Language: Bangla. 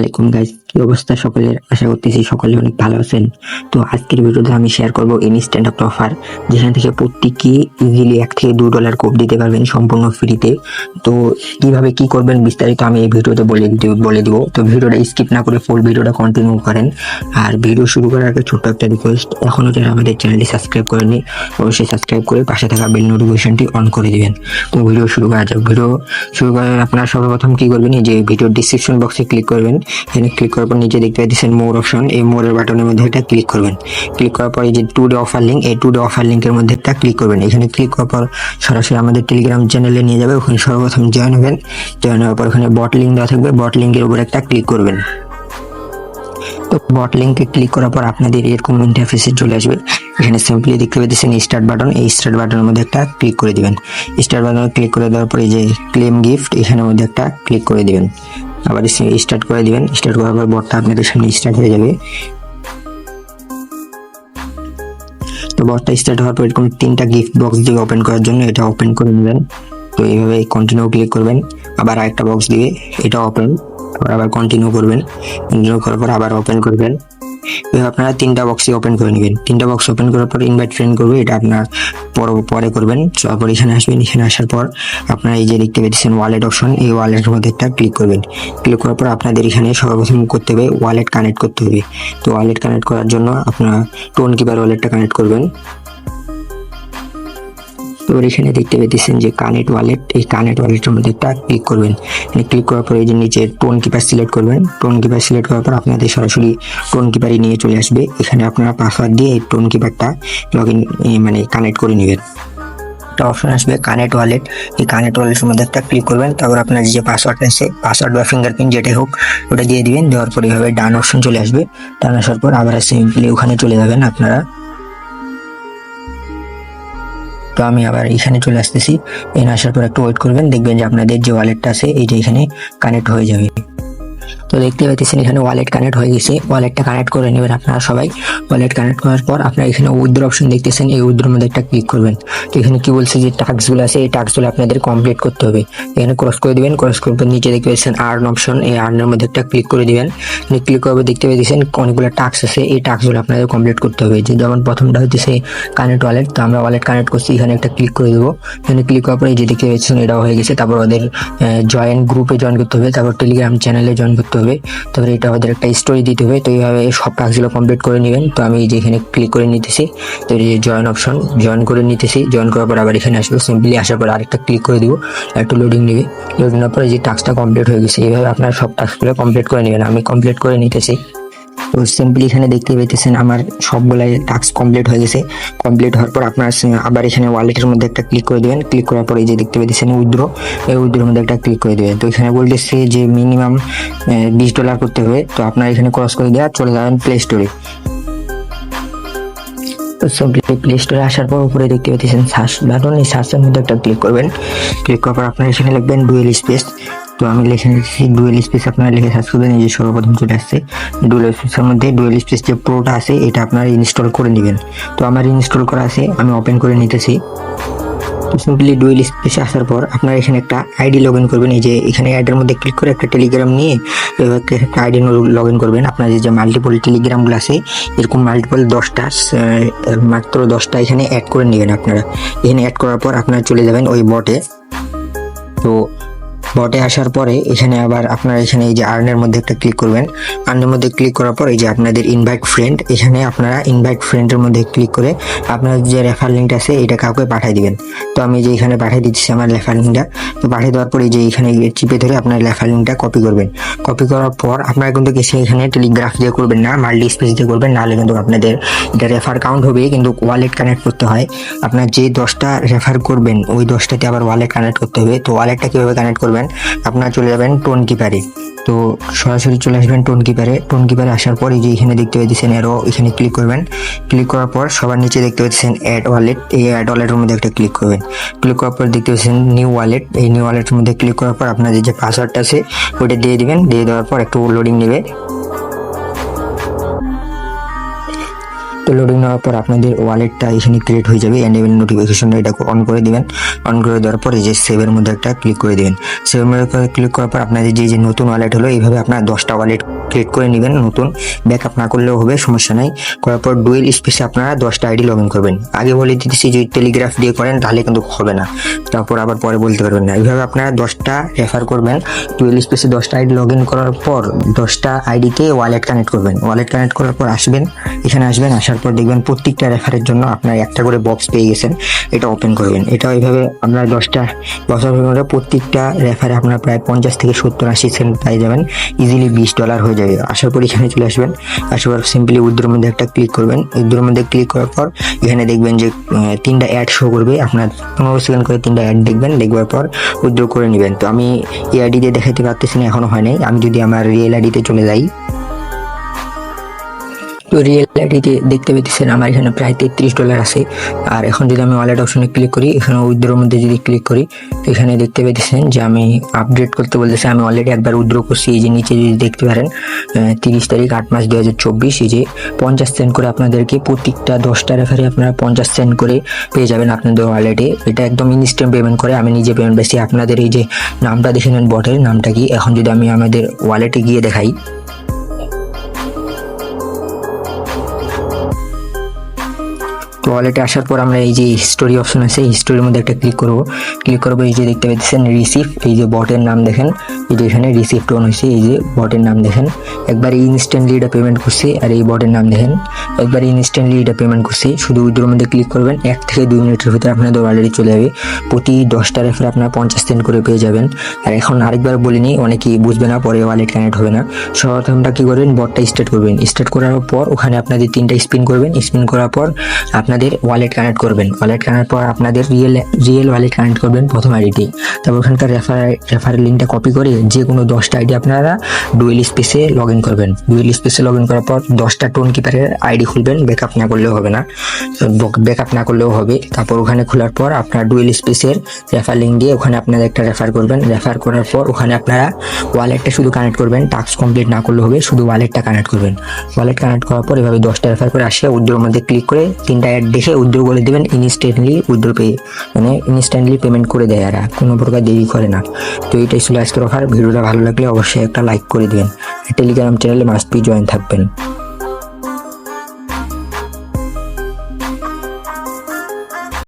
আলাইকুম গাইস কি অবস্থা সকলের? আশা করতেছি সকলে অনেক ভালো আছেন। তো আজকের ভিডিওতে আমি শেয়ার করব ইনস্ট্যান্ট একটা অফার যেখান থেকে প্রত্যেকে ইজিলি এক থেকে দু ডলার কোপ দিতে পারবেন সম্পূর্ণ ফ্রিতে তো কীভাবে কি করবেন বিস্তারিত আমি এই ভিডিওতে বলে বলে দিব। তো ভিডিওটা স্কিপ না করে ফুল ভিডিওটা কন্টিনিউ করেন। আর ভিডিও শুরু করার আগে ছোট্ট একটা রিকোয়েস্ট এখনও যারা আমাদের চ্যানেলটি সাবস্ক্রাইব করেনি অবশ্যই সাবস্ক্রাইব করে পাশে থাকা বেল নোটিফিকেশনটি অন করে দিবেন। তো ভিডিও শুরু করা যাক। ভিডিও শুরু করার আপনারা সর্বপ্রথম কি করবেন যে ভিডিও ডিসক্রিপশন বক্সে ক্লিক করবেন। এখানে ক্লিক করার পর নিচে দেখতে পাচ্ছেন মোর অপশন। এই মোরের বাটনের মধ্যে এটা ক্লিক করবেন। ক্লিক করার পর এই যে টু ডে অফার লিঙ্ক এই টু ডে অফার লিঙ্কের মধ্যে একটা ক্লিক করবেন। এখানে ক্লিক করার পর সরাসরি আমাদের টেলিগ্রাম চ্যানেলে নিয়ে যাবে। ওখানে সর্বপ্রথম জয়েন হবেন। জয়েন হওয়ার পর ওখানে বট লিঙ্ক দেওয়া থাকবে। বট লিঙ্কের উপর একটা ক্লিক করবেন। তো বট লিঙ্কে ক্লিক করার পর আপনাদের এরকম ইন্টারফেসে চলে আসবে। এখানে সিম্পলি দেখতে পাচ্ছেন স্টার্ট বাটন এই স্টার্ট বাটনের মধ্যে একটা ক্লিক করে দিবেন। স্টার্ট বাটনে ক্লিক করে দেওয়ার পরে যে ক্লেম গিফট এখানের মধ্যে একটা ক্লিক করে দিবেন। আবার স্টার্ট করে দিবেন। স্টার্ট করার পর বটটা আপনাদের সামনে স্টার্ট হয়ে যাবে। তো বটটা স্টার্ট হওয়ার পর এরকম তিনটা গিফট বক্স দিয়ে ওপেন করার জন্য এটা ওপেন করে নেবেন। তো এইভাবে কন্টিনিউ ক্লিক করবেন। আবার আরেকটা বক্স দিয়ে এটা ওপেন আবার কন্টিনিউ করবেন। কন্টিনিউ করার পর আবার ওপেন করবেন। আপনারা তিনটা বক্সই ওপেন করে নেবেন। তিনটা বক্স ওপেন করার পর ইনভাইট ফ্রেন্ড করবে, এটা আপনার পরে পরে করবেন। তারপর এখানে আসবেন, এখানে আসার পর আপনারা এই যে দেখতে পেয়েছেন ওয়ালেট অপশন এই ওয়ালেটের মধ্যে একটা ক্লিক করবেন। ক্লিক করার পর আপনাদের এখানে সর্বপ্রথম করতে হবে ওয়ালেট কানেক্ট করতে হবে। তো ওয়ালেট কানেক্ট করার জন্য আপনারা টোন কিপার ওয়ালেটটা কানেক্ট করবেন। এবার এখানে দেখতে পেতেছেন যে কানেক্ট ওয়ালেট এই কানেক্ট ওয়ালেটের মধ্যে একটা ক্লিক করবেন। এখানে ক্লিক করার পর এই যে নিচে টোন কিপার সিলেক্ট করবেন। টোন কিপার সিলেক্ট করার পর আপনাদের সরাসরি টোন কিপারই নিয়ে চলে আসবে। এখানে আপনারা পাসওয়ার্ড দিয়ে এই টোন কিপারটা লগ ইন মানে কানেক্ট করে নেবেন। একটা অপশন আসবে কানেক্ট ওয়ালেট এই কানেক্ট ওয়ালেটের মধ্যে একটা ক্লিক করবেন। তারপর আপনার যে পাসওয়ার্ড আছে পাসওয়ার্ড বা ফিঙ্গারপ্রিন্ট যেটাই হোক, ওটা দিয়ে দিবেন। দেওয়ার পর এইভাবে ডান অপশন চলে আসবে। ডান আসার পর আবার সিম্পলি ওখানে চলে যাবেন আপনারা। তো আমি আবার এখানে চলে আসতেছি। এখানে আসার পর একটু ওয়েট করবেন, দেখবেন যে আপনাদের যে ওয়ালেটটা আছে এই যে এখানে কানেক্ট হয়ে যাবে। তো দেখতে পাচ্ছেন এখানে ওয়ালেট কানেক্ট হয়ে গেছে। ওয়ালেটটা কানেক্ট করে নেবেন আপনারা সবাই। ওয়ালেট কানেক্ট করার পর আপনারা এখানে উইথড্র অপশন দেখতেছেন, এই উইথড্রোর মধ্যে একটা ক্লিক করবেন। তো এখানে কি বলছে যে টাস্কগুলো আছে, এই টাস্কগুলো আপনাদের কমপ্লিট করতে হবে। এখানে ক্রস করে দিবেন ক্রস করার পর নিচে দেখতে পাচ্ছেন আর্ন অপশন এই আর্নের মধ্যে একটা ক্লিক করে দিবেন। ক্লিক পর দেখতে পাচ্ছেন অনেকগুলো টাস্ক আছে, এই টাস্কগুলো আপনাদের কমপ্লিট করতে হবে। যে যেমন প্রথমটা হচ্ছে কানেক্ট ওয়ালেট তো আমরা ওয়ালেট কানেক্ট করছি, এখানে একটা ক্লিক করে দেবো। এখানে ক্লিক করার পর এই যে দেখতে পাচ্ছেন এটাও হয়ে গেছে, তারপর ওদের জয়েন গ্রুপে জয়েন করতে হবে, তারপর টেলিগ্রাম চ্যানেলে জয়েন করতে হবে। তারপরে এটা ওদের একটা স্টোরি দিতে হবে। তো এইভাবে সব কাজগুলো কমপ্লিট করে নেবেন। তো আমি যেখানে ক্লিক করে নিতেছি। তো এই যে জয়েন অপশন জয়েন করে নিতেছি। জয়েন করার পর আবার এখানে আসবে। সিম্পলি আসার পর আরেকটা ক্লিক করে দিব। একটু লোডিং নেবে। লোডিং নেওয়ার পরে যে টাস্কটা কমপ্লিট হয়ে গেছে। এইভাবে আপনারা সব টাস্কগুলো কমপ্লিট করে নেবেন। আমি কমপ্লিট করে নিতেছি। তো সিম্পলি এখানে দেখতে পেতেছেন আমার সবগুলাই টাস্ক কমপ্লিট হয়ে গেছে। কমপ্লিট হওয়ার পর আপনার আবার এখানে ওয়ালেটের মধ্যে একটা ক্লিক করে দেবেন। ক্লিক করার পর এই যে দেখতে পেতেছেন উইথড্র এই উইথড্রোর মধ্যে একটা ক্লিক করে দেবেন। তো এখানে বলতেছে যে মিনিমাম বিশ ডলার করতে হবে। তো আপনার এখানে ক্রস করে দেওয়া চলে যাবেন প্লে স্টোরে তো সিম্পলি প্লে স্টোরে আসার পর উপরে দেখতে পাচ্ছেন সার্চ বাটন এই সার্চের মধ্যে একটা ক্লিক করবেন। ক্লিক করার পর আপনার এখানে লিখবেন ডুয়েল স্পেস তো আমি লিখে নিচ্ছি ডুয়েল স্পেস আপনারা লিখে সার্চ করবেন, এই যে সর্বপ্রথম চলে আসছে। ডুয়েল স্পেসের মধ্যে ডুয়েল স্পেস যে প্রোটা আছে, এটা আপনারা ইনস্টল করে নেবেন। তো আমার ইনস্টল করা আছে, আমি ওপেন করে নিতেছি। তো সিম্পলি ডুয়েল স্পেসে আসার পর আপনারা এখানে একটা আইডি লগ ইন করবেন, এই যে এখানে আইডির মধ্যে ক্লিক করে একটা টেলিগ্রাম নিয়ে একটা আইডি লগ ইন করবেন। আপনার যে মাল্টিপল টেলিগ্রামগুলো আছে, এরকম মাল্টিপল দশটা মাত্র দশটা এখানে অ্যাড করে নেবেন আপনারা। এখানে অ্যাড করার পর আপনারা চলে যাবেন ওই বটে তো বটে আসার পরে এখানে আবার আপনারা এখানে এই যে আর্নের মধ্যে একটা ক্লিক করবেন। আর্নের মধ্যে ক্লিক করার পর এই যে আপনাদের ইনভাইট ফ্রেন্ড এখানে আপনারা ইনভাইট ফ্রেন্ডের মধ্যে ক্লিক করে আপনার যে রেফার লিঙ্কটা আছে, এটা কাউকে পাঠিয়ে দিবেন। তো আমি যে এখানে পাঠিয়ে দিচ্ছি আমার রেফার লিঙ্কটা তো পাঠিয়ে দেওয়ার পরে যে এখানে চিপে ধরে আপনার রেফার লিঙ্কটা কপি করবেন। কপি করার পর আপনারা কিন্তু এসে এখানে টেলিগ্রাফ দিয়ে করবেন না মাল্টি স্পেস দিয়ে করবেন, নাহলে কিন্তু আপনাদের এটা রেফার কাউন্ট হবে, কিন্তু ওয়ালেট কানেক্ট করতে হয়। আপনার যে দশটা রেফার করবেন, ওই দশটাতে আবার ওয়ালেট কানেক্ট করতে হবে। তো ওয়ালেটটা কীভাবে কানেক্ট করবেন? আপনারা চলে যাবেন টোন কিপারে তো সরাসরি চলে আসবেন টোন কিপারে টোন কিপারে আসার পর যে এখানে দেখতে পাচ্ছেন এরও এখানে ক্লিক করবেন। ক্লিক করার পর সবার নিচে দেখতে পাচ্ছেন অ্যাড ওয়ালেট এই অ্যাড ওয়ালেটের মধ্যে একটা ক্লিক করবেন। ক্লিক করার পর দেখতে পাচ্ছেন নিউ ওয়ালেট এই নিউ ওয়ালেটের মধ্যে ক্লিক করার পর আপনাদের যে পাসওয়ার্ডটা আছে, ওইটা দিয়ে দিবেন। দিয়ে দেওয়ার পর একটু লোডিং নেবে। তো লোডিং নেওয়ার পর আপনাদের ওয়ালেটটা এখানে ক্রিয়েট হয়ে যাবে এন্ডেবল নোটিফিকেশনটা এটা অন করে দিবেন। অন করে দেওয়ার পর এই যে সেভের মধ্যে একটা ক্লিক করে দিবেন। সেভের মধ্যে ক্লিক করার পর আপনাদের যে যে নতুন ওয়ালেট হলো, এইভাবে আপনার দশটা ওয়ালেট ক্রিয়েট করে নেবেন, নতুন ব্যাকআপ না করলেও হবে, সমস্যা নাই। করার পর ডুয়েল স্পেসে আপনারা দশটা আইডি লগ ইন করবেন। আগে বলে দিতেছি যদি টেলিগ্রাফ দিয়ে করেন, তাহলে কিন্তু হবে না। তারপর আবার পরে বলতে পারবেন না। এইভাবে আপনারা দশটা রেফার করবেন ডুয়েল স্পেসে দশটা আইডি লগ ইন করার পর দশটা আইডিতে ওয়ালেট কানেক্ট করবেন। ওয়ালেট কানেক্ট করার পর আসবেন, এখানে আসবেন, আসার পর দেখবেন প্রত্যেকটা রেফারের জন্য আপনার একটা করে বক্স পেয়ে গেছেন, এটা ওপেন করবেন। এটা এইভাবে আপনার দশটা পরে প্রত্যেকটা রেফারে আপনার প্রায় পঞ্চাশ থেকে সত্তর আশি সেন্ট পাই যাবেন ইজিলি বিশ ডলার হয়ে যাবে। আসার পর এখানে চলে আসবেন। আসার পর সিম্পলি উইদ্রোর মধ্যে একটা ক্লিক করবেন। উইদ্রোর মধ্যে ক্লিক করার পর এখানে দেখবেন যে তিনটা অ্যাড শো করবে। আপনার পনেরো সেকেন্ড করে তিনটা অ্যাড দেখবেন। দেখবার পর উইথড্র করে নেবেন। তো আমি এই আইডিতে দেখাতে পারতেছি না এখনও হয় নাই। আমি যদি আমার রিয়েল আইডিতে চলে যাই তো রিয়েল আইডিতে দেখতে পেতেছেন আমার এখানে প্রায় তেত্রিশ ডলার আছে। আর এখন যদি আমি ওয়ালেট অপশনে ক্লিক করি, এখানে উইথড্রোর মধ্যে যদি ক্লিক করি এখানে দেখতে পেতেছেন যে আমি আপডেট করতে বলতেছে, আমি অলরেডি একবার উইথড্র করছি। এই যে নিচে যদি দেখতে পারেন তিরিশ তারিখ আট মাস দু হাজার চব্বিশ, এই যে পঞ্চাশ সেন্ট করে আপনাদেরকে প্রত্যেকটা দশটা রেফারে আপনারা পঞ্চাশ সেন্ট করে পেয়ে যাবেন আপনাদের ওয়ালেটে এটা একদম ইনস্ট্যান্ট পেমেন্ট করে, আমি নিজে পেমেন্ট বেশি আপনাদের এই যে নামটা দেখে নেন বটের, নামটা কি? এখন যদি আমি আমাদের ওয়ালেটে গিয়ে দেখাই। ওয়ালেটে আসার পর আমরা এই যে হিস্টোরি অপশন আছে হিস্টোরির মধ্যে একটা ক্লিক করব। ক্লিক করব এই যে দেখতে পাচ্ছেন রিসিভ এই যে বটের নাম দেখেন। এই যে এখানে রিসিভ টোন হয়েছে, এই যে বটের নাম দেখেন। একবার ইনস্ট্যান্টলি এটা পেমেন্ট করছি, আর এই বটের নাম দেখেন। একবার ইনস্ট্যান্টলি এটা পেমেন্ট করছি, শুধু উইথড্রোর মধ্যে ক্লিক করবেন, এক থেকে দুই মিনিটের ভিতরে আপনাদের ওয়ালেটে চলে যাবে। প্রতি দশটা রেফারে আপনারা পঞ্চাশ সেন্ট করে পেয়ে যাবেন। আর এখন আরেকবার বলিনি অনেকেই বুঝবে না, পরে ওয়ালেট কানেক্ট হবে না। সর্বপ্রথমটা কি করবেন? বটটা স্টার্ট করবেন। স্টার্ট করার পর ওখানে আপনাদের তিনটা স্পিন করবেন। স্পিন করার পর আপনাদের ওয়ালেট কানেক্ট করবেন। ওয়ালেট কানেক্ট পর আপনাদের রিয়েল রিয়েল ওয়ালেট কানেক্ট করবেন প্রথম আইডিতে তারপর ওখানকার রেফার রেফারের লিঙ্কটা কপি করে যে কোনো দশটা আইডি আপনারা ডুয়েল স্পেসে লগ ইন করবেন। ডুয়েল স্পেসে লগ ইন করার পর দশটা টোন কিপারের আইডি খুলবেন ব্যাকআপ না করলেও হবে না। ব্যাকআপ না করলেও হবে। তারপর ওখানে খোলার পর আপনার ডুয়েল স্পেসের রেফার লিঙ্ক দিয়ে ওখানে আপনারা একটা রেফার করবেন। রেফার করার পর ওখানে আপনারা ওয়ালেটটা শুধু কানেক্ট করবেন। টাস্ক কমপ্লিট না করলে হবে, শুধু ওয়ালেটটা কানেক্ট করবেন। ওয়ালেট কানেক্ট করার পর এভাবে দশটা রেফার করে আসে উদ্যোগের মধ্যে ক্লিক করে তিনটা অ্যাড দেখে উদ্যোগ করে দেবেন ইনস্ট্যান্টলি উইথড্র পেয়ে। মানে ইনস্ট্যান্টলি পেমেন্ট করে দেয় এরা, কোনো প্রকার দেরি করে না। তো এটাই ছিল আজকের অফার ভিডিওটা ভালো লাগলে অবশ্যই একটা লাইক করে দেবেন। টেলিগ্রাম চ্যানেলে মাস্ট বি জয়েন থাকবেন।